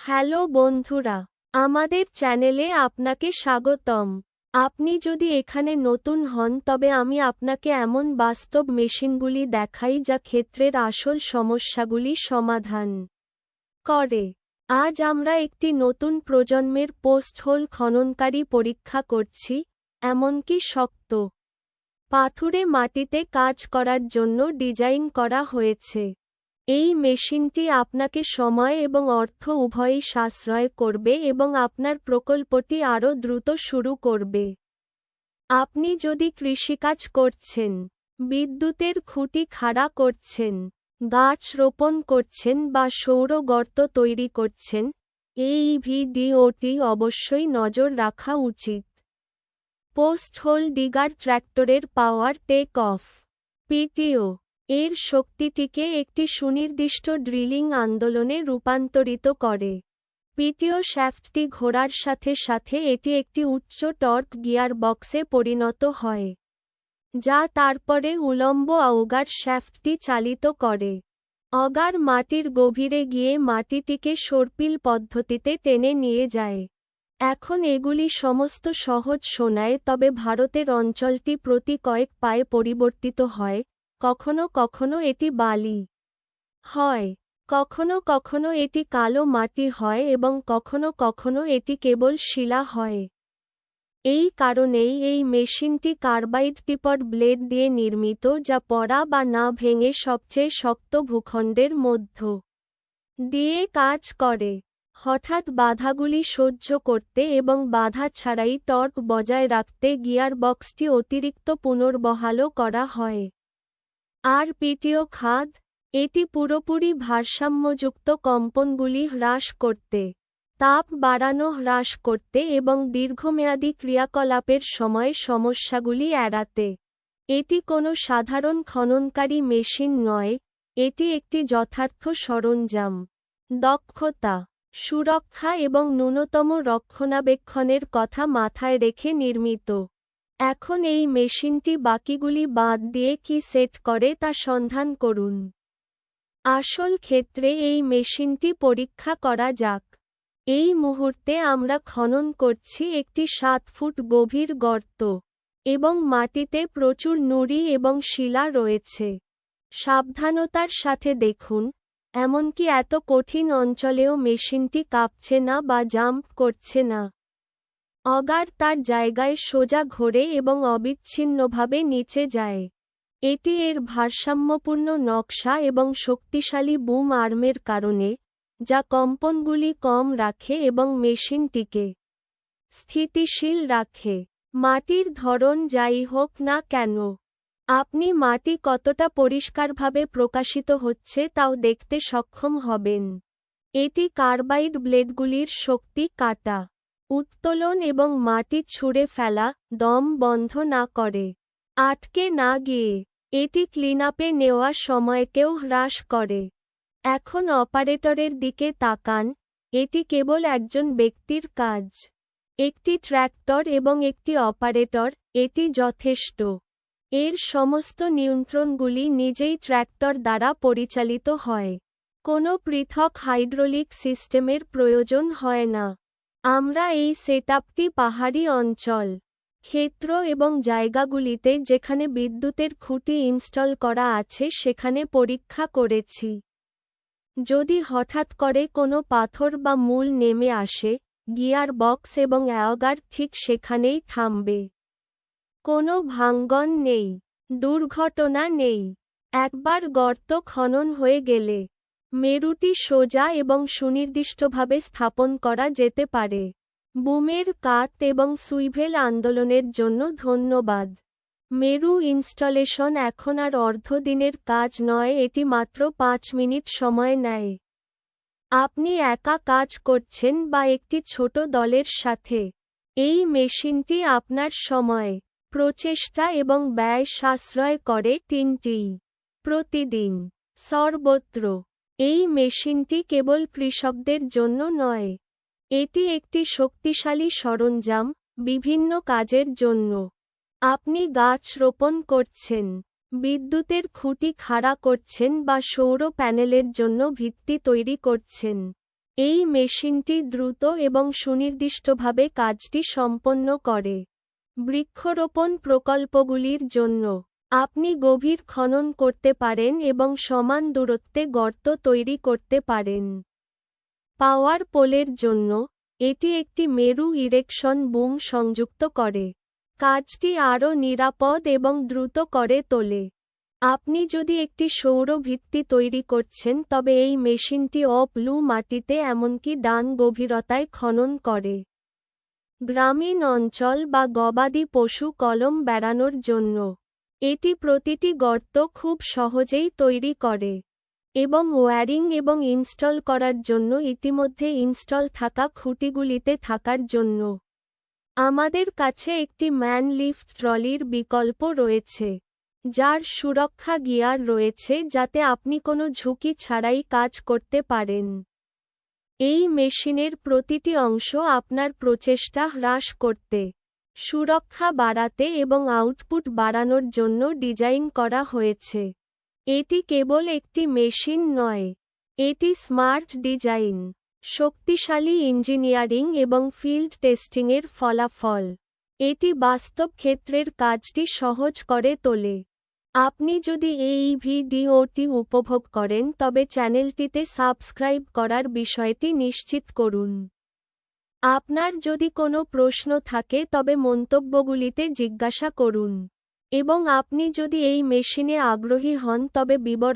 Hello বন্ধুরা, আমাদের চ্যানেলে আপনাকে স্বাগতম। আপনি যদি এখানে নতুন হন তবে আমি আপনাকে এমন বাস্তব মেশিনগুলি দেখাই যা ক্ষেত্রের আসল সমস্যাগুলি সমাধান করে। আজ আমরা একটি নতুন প্রজন্মের পোস্ট হোল খননকারী পরীক্ষা করছি, এমনকি শক্ত পাথুরে মাটিতে কাজ করার জন্য ডিজাইন করা হয়েছে। এই মেশিনটি আপনাকে সময় এবং অর্থ উভয়ই সাশ্রয় করবে এবং আপনার প্রকল্পটি আরও দ্রুত শুরু করবে। আপনি যদি কৃষিকাজ করছেন, বিদ্যুতের খুঁটি খাড়া করছেন, গাছ রোপণ করছেন বা সৌর গর্ত তৈরি করছেন এই ভিডিওটি অবশ্যই নজর রাখা উচিত। পোস্ট হোল ডিগার ট্র্যাক্টরের পাওয়ার টেক অফ। পিটিও এর শক্তিটিকে একটি সুনির্দিষ্ট ড্রিলিং আন্দোলনে রূপান্তরিত করে। পিটিও শ্যাফটটি ঘোরার সাথে সাথে এটি একটি উচ্চ টর্ক গিয়ার বক্সে পরিণত হয়, যা তারপরে উলম্ব আউগার শ্যাফটটি চালিত করে। অগার মাটির গভীরে গিয়ে মাটিটিকে সর্পিল পদ্ধতিতে টেনে নিয়ে যায়। এখন এগুলি সমস্ত সহজ শোনায় তবে ভারতের অঞ্চলটি প্রতি কয়েক পায়ে পরিবর্তিত হয় কখনো কখনো এটি বালি হয়, কখনো কখনো এটি কালো মাটি হয় এবং কখনো কখনো এটি কেবল শিলা হয়। এই কারণেই এই মেশিনটি কার্বাইড টিপট ব্লেড দিয়ে নির্মিত যা পড়া বা না ভেঙে সবচেয়ে শক্ত ভূখণ্ডের মধ্য দিয়ে কাজ করে। হঠাৎ বাধাগুলি সহ্য করতে এবং বাধা ছাড়াই টর্ক বজায় রাখতে গিয়ার বক্সটি অতিরিক্ত পুনর্বহালও করা হয়। আর পিটিও খাদ, এটি পুরোপুরি ভারসাম্যযুক্ত কম্পনগুলি হ্রাস করতে, তাপ বাড়ানো হ্রাস করতে এবং দীর্ঘমেয়াদী ক্রিয়াকলাপের সময় সমস্যাগুলি এড়াতে। এটি কোনো সাধারণ খননকারী মেশিন নয়, এটি একটি যথার্থ সরঞ্জাম। দক্ষতা, সুরক্ষা এবং ন্যূনতম রক্ষণাবেক্ষণের কথা মাথায় রেখে নির্মিত। এখন এই মেশিনটি বাকিগুলি বাদ দিয়ে কি সেট করে তা সন্ধান করুন। আসল ক্ষেত্রে এই মেশিনটি পরীক্ষা করা যাক। এই মুহূর্তে আমরা খনন করছি একটি সাত ফুট গভীর গর্ত এবং মাটিতে প্রচুর নুড়ি এবং শিলা রয়েছে। সাবধানতার সাথে দেখুন, এমনকি এত কঠিন অঞ্চলেও মেশিনটি কাঁপছে না বা জাম্প করছে না। অগার তার জায়গায় সোজা ঘোরে এবং অবিচ্ছিন্নভাবে নিচে যায়। এটি এর ভারসাম্যপূর্ণ নকশা এবং শক্তিশালী বুম আর্মের কারণে, যা কম্পনগুলি কম রাখে এবং মেশিনটিকে স্থিতিশীল রাখে। মাটির ধরন যাই হোক না কেন, আপনি মাটি কতটা পরিষ্কারভাবে প্রকাশিত হচ্ছে তাও দেখতে সক্ষম হবেন। এটি কার্বাইড ব্লেডগুলির শক্তি কাটা। উত্তোলন এবং মাটি ছুঁড়ে ফেলা, দম বন্ধ না করে। আটকে না গিয়ে, এটি ক্লিনআপে নেওয়া সময়কেও হ্রাস করে। এখন অপারেটরের দিকে তাকান, এটি কেবল একজন ব্যক্তির কাজ। একটি ট্র্যাক্টর এবং একটি অপারেটর, এটি যথেষ্ট। এর সমস্ত নিয়ন্ত্রণগুলি নিজেই ট্র্যাক্টর দ্বারা পরিচালিত হয়। কোনো পৃথক হাইড্রোলিক সিস্টেমের প্রয়োজন হয় না। আমরা এই সেটআপটি পাহাড়ি অঞ্চল, ক্ষেত্র এবং জায়গাগুলিতে যেখানে বিদ্যুতের খুঁটি ইনস্টল করা আছে সেখানে পরীক্ষা করেছি। যদি হঠাৎ করে কোনো পাথর বা মূল নেমে আসে গিয়ার বক্স এবং অ্যাওগার ঠিক সেখানেই থামবে। কোনো ভাঙ্গন নেই, দুর্ঘটনা নেই। একবার গর্ত খনন হয়ে গেলে মেরুটি সোজা এবং সুনির্দিষ্টভাবে স্থাপন করা যেতে পারে। বুমের কাত এবং সুইভেল আন্দোলনের জন্য ধন্যবাদ। মেরু ইনস্টলেশন এখন আর অর্ধদিনের কাজ নয়, এটি মাত্র পাঁচ মিনিট সময় নেয়। আপনি একা কাজ করছেন বা একটি ছোট দলের সাথে। এই মেশিনটি আপনার সময়, প্রচেষ্টা এবং ব্যয় সাশ্রয় করে তিনটি। প্রতিদিন, সর্বত্র। এই মেশিনটি কেবল কৃষকদের জন্য নয়, এটি একটি শক্তিশালী সরঞ্জাম বিভিন্ন কাজের জন্য। আপনি গাছ রোপণ করছেন, বিদ্যুতের খুঁটি খাড়া করছেন বা সৌর প্যানেলের জন্য ভিত্তি তৈরি করছেন। এই মেশিনটি দ্রুত এবং সুনির্দিষ্টভাবে কাজটি সম্পন্ন করে। বৃক্ষরোপণ প্রকল্পগুলির জন্য আপনি গভীর খনন করতে পারেন এবং সমান দূরত্বে গর্ত তৈরি করতে পারেন। পাওয়ার পোলের জন্য, এটি একটি মেরু ইরেকশন বুম সংযুক্ত করে। কাজটি আরও নিরাপদ এবং দ্রুত করে তোলে। আপনি যদি একটি সৌর ভিত্তি তৈরি করছেন, তবে এই মেশিনটি অপ্লু মাটিতে এমনকি ডান গভীরতায় খনন করে। গ্রামীণ অঞ্চল বা গবাদি পশু কলম বেড়ানোর জন্য। এটি প্রতিটি গর্ত খুব সহজেই তৈরি করে এবং ওয়্যারিং এবং ইনস্টল করার জন্য ইতিমধ্যে ইনস্টল থাকা খুঁটিগুলিতে থাকার জন্য। আমাদের কাছে একটি ম্যান লিফট ট্রলির বিকল্প রয়েছে, যার সুরক্ষা গিয়ার রয়েছে যাতে আপনি কোনো ঝুঁকি ছাড়াই কাজ করতে পারেন। এই মেশিনের প্রতিটি অংশ আপনার প্রচেষ্টা হ্রাস করতে সুরক্ষা বাড়াতে এবং আউটপুট বাড়ানোর জন্য ডিজাইন করা হয়েছে। এটি কেবল একটি মেশিন নয়, এটি স্মার্ট ডিজাইন, শক্তিশালী ইঞ্জিনিয়ারিং এবং ফিল্ড টেস্টিংয়ের ফলাফল। এটি বাস্তব ক্ষেত্রের কাজটি সহজ করে তোলে। আপনি যদি এই ভিডিওটি উপভোগ করেন, তবে চ্যানেলটিতে সাবস্ক্রাইব করার বিষয়টি নিশ্চিত করুন। আপনার যদি কোনো প্রশ্ন থাকে তবে মন্তব্যগুলিতে জিজ্ঞাসা করুন। এবং আপনি যদি এই মেশিনে আগ্রহী হন তবে বিবরণ